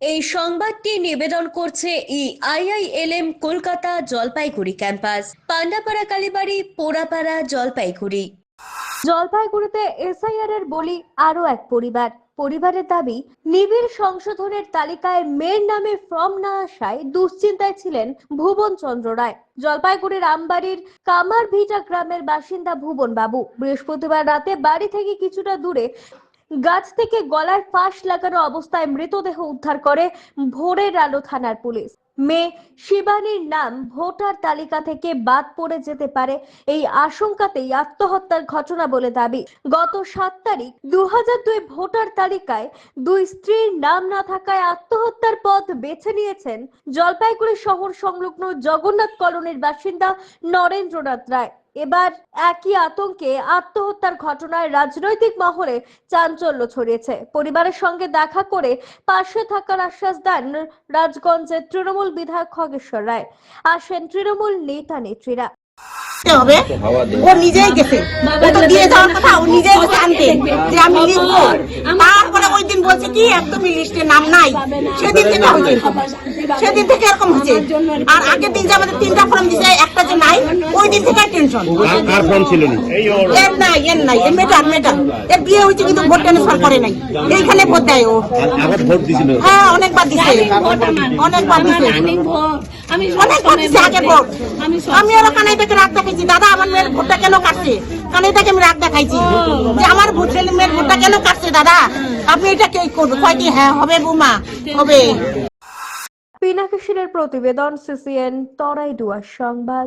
এই সংবাদটি নিবেদন করছে ই আইআইএলএম কলকাতা জলপাইগুড়ি ক্যাম্পাস। পান্ডাপাড়া কালীবাড়ি, পোড়াপাড়া জলপাইগুড়ি। জলপাইগুড়িতে এসআইআর এর বলি আরও এক পরিবার। পরিবারের দাবি, নিবিড় সংশোধনের তালিকায় মেয়ের নামে ফর্ম না আসায় দুশ্চিন্তায় ছিলেন ভুবন চন্দ্র রায়। জলপাইগুড়ির আমবাড়ির কামার ভিটা গ্রামের বাসিন্দা ভুবন বাবু। বৃহস্পতিবার রাতে বাড়ি থেকে কিছুটা দূরে গাছ থেকে গলায় ফাঁস লাগানো অবস্থায় মৃতদেহ উদ্ধার করে ভোরের আলো থানার পুলিশ। মেয়ে শিবানীর নাম ভোটার তালিকা থেকে বাদ পড়ে যেতে পারে এই আশঙ্কাতেই আত্মহত্যার ঘটনা বলে দাবি। গত সাত তারিখ দু দুই ভোটার তালিকায় দুই স্ত্রীর নাম না থাকায় আত্মহত্যার পথ বেছে নিয়েছেন জলপাইগুড়ি শহর সংলগ্ন জগন্নাথ কলোনির বাসিন্দা নরেন্দ্রনাথ রায়। এবার একই আতঙ্কে আত্মহত্যার ঘটনায় রাজনৈতিক মহলে চাঞ্চল্য ছড়িয়েছে। পরিবারের সঙ্গে দেখা করে পাশে থাকার আশ্বাস দেন রাজগঞ্জের তৃণমূল বিধায়ক খগেশ্বর রায়। আসেন তৃণমূল নেতা নেত্রীরা। সেদিন থেকে এরকম হচ্ছে আর আগের দিন যে আমাদের তিনটা ফর্ম দিছে একটা যে নাই ওই দিন থেকে টেনশন কার কার ছিল নি? এর নাই এর নাই। এর মেটার মেটার এর বিয়ে হয়েছে কিন্তু ভোট ট্রান্সফার করে নাই। এইখানে ভোট দেয় ও। আবার ভোট দিছিল? হ্যাঁ অনেকবার দিছে। অনেকবার দিছে। আমি অনেকবার দিছে আগে ভোট। আমি ওরা কানাই থেকে রাগ দেখাইছি। দাদা আমার মেয়ের ভোটটা কেন কাটছে? কানাই থেকে আমি রাগ দেখাইছি। যে আমার ভোট ছেলে মেয়ের ভোটটা কেন কাটছে দাদা? আপনি এটা কে করবে? কয়টি হ্যাঁ হবে বুমা? হবে। পিনাকিশিরের প্রতিবেদন সিসিএন তরাইডুয়ার সংবাদ।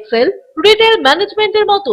Excel retail ম্যানেজমেন্টের মতো